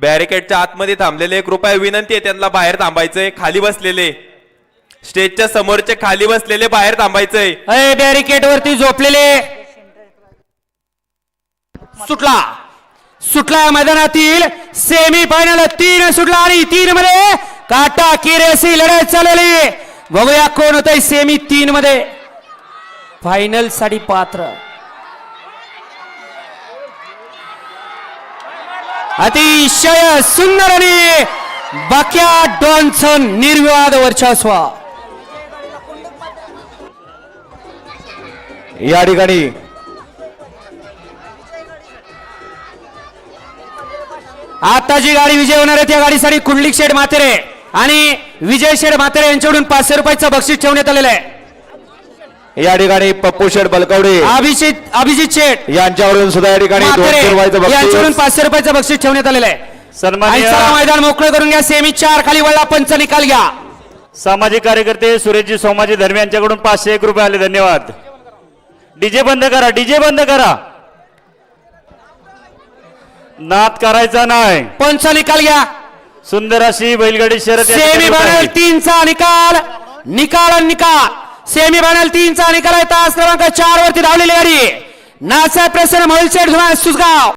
बॅरिकेडच्या आतमध्ये थांबलेले कृपया विनंती आहे त्यांना बाहेर थांबायचंय खाली बसलेले. स्टेजच्या समोरचे खाली बसलेले बाहेर थांबायचंय. अय बॅरिकेड वरती झोपलेले. सुटला. सुटला या मैदानातील सेमी फायनल तीन सुटला आणि तीन मध्ये काटा किरेसी लढत चालवली बघूया कोण होत सेमी तीन मध्ये. फायनलसाठी पात्र. अतिशय सुंदर आणि बाक्या डॉनसन निर्विवाद वर्चस्व. या ठिकाणी आता जी गाडी विजय होणार आहे त्या गाडीसाठी कुंडलिक शेड मातेरे आणि विजय शेड मातेरे यांच्याकडून पाचशे रुपयाचं बक्षीस ठेवण्यात आलेलं आहे. या ठिकाणी पप्पू शेठ बलकवडे. अभिजित अभिजित शेठ. यांच्यावरून सुद्धा या ठिकाणी दोनशे रुपयाचं बक्षीस. पाचशे रुपयाचं बक्षीस ठेवण्यात आलेलं आहे. आणि चला मैदान मोकळं करून घ्या. सेमी चार खाली वळला पंच निकाल घ्या. सामाजिक कार्यकर्ते सुरेशजी सोमाजी धर्मे यांच्याकडून पाचशे एक रुपये आले. धन्यवाद. डीजे बंद करा डीजे बंद करा. नाद करायचा नाही. पंच निकाल घ्या. सुंदर अशी बैलगाडी शर्यत या सेमी ठिकाणी होत फायनल आहे. तीनचा निकाल. निकाल आणि निकाल. सेमी फायनल तीनचा निकाल आहे. तास क्रमांक चार वरती धावलेली गाडी. नासा प्रसन्न मोहिल शेठ सुसगाव